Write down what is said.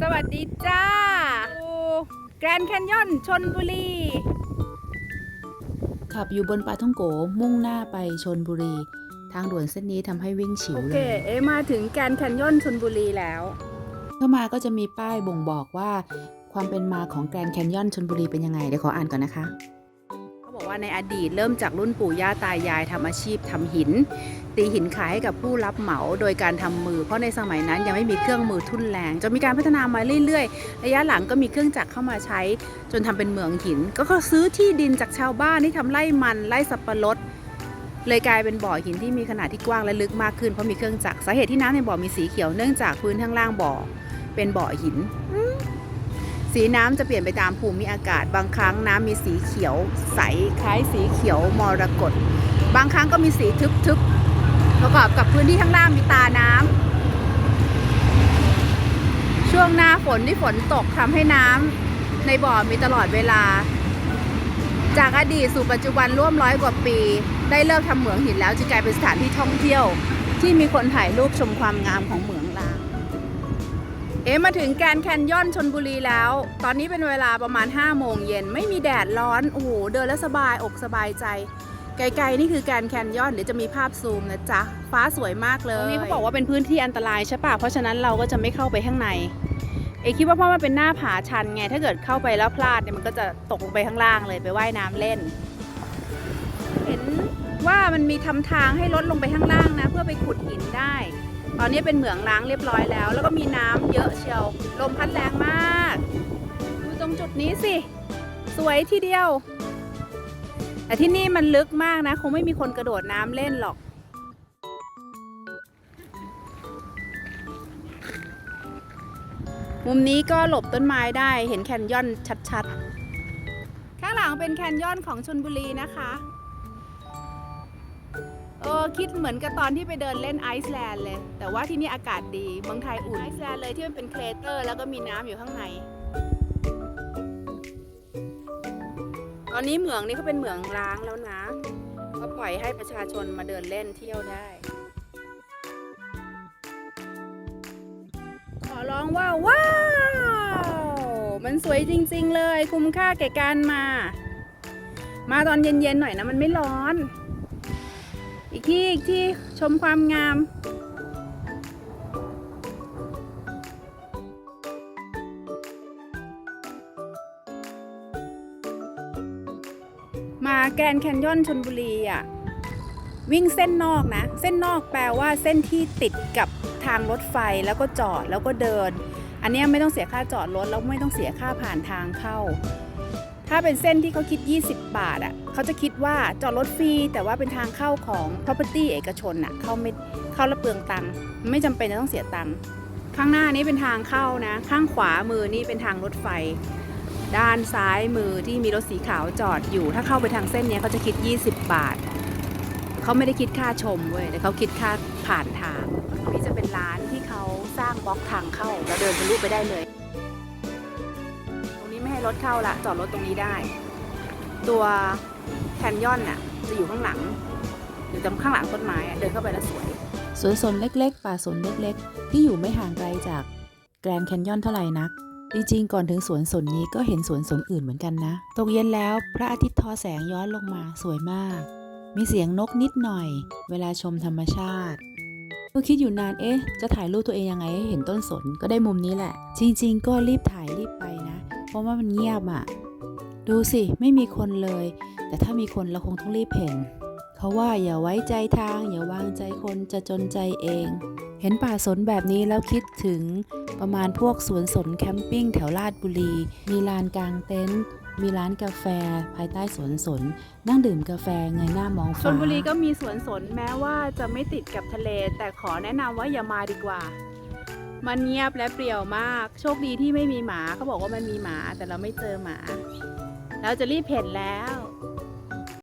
สวัสดีจ้าแกรนแคนยอนชนบุรี ขับอยู่บนปาท่องโกมุ่งหน้าไปชนบุรี ทางด่วนเส้นนี้ทำให้วิ่งฉิวโอเลเค ย เอะมาถึงแกรนแคนยอนชนบุรีแล้ว เข้ามาก็จะมีป้ายบ่งบอกว่า ความเป็นมาของแกรนด์แคนยอนชนบุรีเป็นยังไง เดี๋ยวขออ่านก่อนนะคะเขาบอก ว่าในอดีตเริ่มจากรุ่นปู่ย่าตายายทำอาชีพทำหิน ตีหินขายให้กับผู้รับเหมาโดยการทำมือ เพราะในสมัยนั้นยังไม่มีเครื่องมือทุ่นแรงจนมีการพัฒนามาเรื่อยๆ ระยะหลังก็มีเครื่องจักรเข้ามาใช้ จนทำเป็นเมืองหิน ก็ซื้อที่ดินจากชาวบ้านที่ทำไร่มันไร่สับปะรดเลยกลายเป็นบ่อหินที่มีขนาดที่กว้างและลึกมากขึ้นเพราะมีเครื่องจักรสาเหตุที่น้ำในบ่อมีสีเขียวเนื่องจากพื้นข้างล่างบ่อเป็นบ่อหิน สีน้ำจะเปลี่ยนไปตามภูมิอากาศ บางครั้งน้ำมีสีเขียวใสคล้ายสีเขียวมรกตบางครั้งก็มีสีทึบๆประกอบกับพื้นที่ข้างล่างมีตาน้ำช่วงหน้าฝนที่ฝนตกทำให้น้ำในบ่อมีตลอดเวลา จากอดีตสู่ปัจจุบันร่วมร้อยกว่าปี ได้เลิกทำเหมืองหินแล้วจึงกลายเป็นสถานที่ท่องเที่ยว ที่มีคนถ่ายรูปชมความงามของเหมืองลา เอ๊มาถึงแกนแคนยอนชนบุรีแล้ว ตอนนี้เป็นเวลาประมาณ 5 โมงเย็น ไม่มีแดดร้อน โอ้โห เดินแล้วสบายอกสบายใจ ไกลๆ นี่คือแกนแคนยอน เดี๋ยวจะมีภาพซูมนะจ๊ะ ฟ้าสวยมากเลย ตรงนี้เขาบอกว่าเป็นพื้นที่อันตรายใช่ปะเพราะฉะนั้นเราก็จะไม่เข้าไปข้างใน เอ๊คิดว่าเพราะมันเป็นหน้าผาชันไง ถ้าเกิดเข้าไปแล้วพลาดเนี่ยมันก็จะตกลงไปข้างล่างเลยไปว่ายน้ำเล่น เห็นว่ามันมีทำทางให้รถลงไปข้างล่างนะ เพื่อไปขุดหินได้ ตอนนี้เป็นเหมืองล้างเรียบร้อยแล้ว แล้วก็มีน้ำ เยอะเชียว ลมพัดแรงมาก ดูตรงจุดนี้สิ สวยทีเดียว แต่ที่นี่มันลึกมากนะ คงไม่มีคนกระโดดน้ำเล่นหรอก มุมนี้ก็หลบต้นไม้ได้เห็นแคนยอนชัดๆ ข้างหลังเป็นแคนยอนของชนบุรีนะคะ เออคิดเหมือนกับตอนที่ไปเดินเล่นไอซ์แลนด์เลย แต่ว่าที่นี่อากาศดีเมืองไทยอุ่นไอซ์แลนด์เลยที่มันเป็นเครเตอร์ แล้วก็มีน้ำอยู่ข้างใน ตอนนี้เหมืองนี้เขาเป็นเหมืองร้างแล้วนะ ก็ปล่อยให้ประชาชนมาเดินเล่นเที่ยวได้ ขอร้องว่าว้าว มันสวยจริง ๆ เลย คุ้มค่าแก่การมา มาตอนเย็นๆหน่อยนะมันไม่ร้อน อีกที่อีกที่ชมความงามมาแกรนแคนยอนชนบุรีอะวิ่งเส้นนอกนะ เส้นนอกแปลว่าเส้นที่ติดกับทางรถไฟแล้วก็จอดแล้วก็เดิน อันนี้ไม่ต้องเสียค่าจอดรถแล้วไม่ต้องเสียค่าผ่านทางเข้า ถ้าเป็นเส้นที่เขาคิด 20 บาทอะเขาจะคิดว่าจอดรถฟรีแต่ว่าเป็นทางเข้าของ property เอกชนอะเข้าไม่เข้าละเปลืองตังค์ไม่จำเป็นจะต้องเสียตังค์ข้างหน้านี้เป็นทางเข้านะ ข้างขวามือนี่เป็นทางรถไฟ ด้านซ้ายมือที่มีรถสีขาวจอดอยู่ ถ้าเข้าไปทางเส้นนี้เขาจะคิด 20 บาทเขาไม่ได้คิดค่าชมเว้ยแต่เขาคิดค่าผ่านทางนี่จะเป็นร้านที่เขาสร้างบล็อกทางเข้าเราเดินทะลุไปได้เลย ให้รถเข้าละจอดรถตรงนี้ได้ ตัวแคนยอนน่ะจะอยู่ข้างหลังอยู่ตรงข้างหลังต้นไม้เดินเข้าไปแล้วสวยสวนสนเล็กๆ ป่าสนเล็กๆ ที่อยู่ไม่ห่างไกลจากแกรนแคนยอนเท่าไหร่นัก จริงๆ ก่อนถึงสวนสนนี้ก็เห็นสวนสนอื่นเหมือนกันนะ ตกเย็นแล้วพระอาทิตย์ทอแสงย้อนลงมาสวยมาก มีเสียงนกนิดหน่อย เวลาชมธรรมชาติก็คิดอยู่นานเอ๊ะ จะถ่ายรูปตัวเองยังไงให้เห็นต้นสนก็ได้มุมนี้แหละ จริง ๆ ก็รีบถ่ายรีบไปนะ เพราะว่ามันเงียบอะ่ะ ดูสิไม่มีคนเลย แต่ถ้ามีคนเราคงต้องรีบเห็นเขาว่าอย่าไว้ใจทาง อย่าวางใจคนจะจนใจเอง เห็นป่าสนแบบนี้แล้วคิดถึงประมาณพวกสวนสนแคมปิ้งแถวลาดบุรี มีลานกลางเต็นท์มีร้านกาแฟภายใต้สวนสน นั่งดื่มกาแฟเงยหน้ามองชฟ้านบุรีก็มีสวนสนแม้ว่าจะไม่ติดกับทะเล แต่ขอแนะนำว่าอย่ามาดีกว่า มันเงียบและเปลี่ยวมาก โชคดีที่ไม่มีหมาเขาบอกว่ามันมีหมาแต่เราไม่เจอหมา เราจะรีบเห็นแล้ว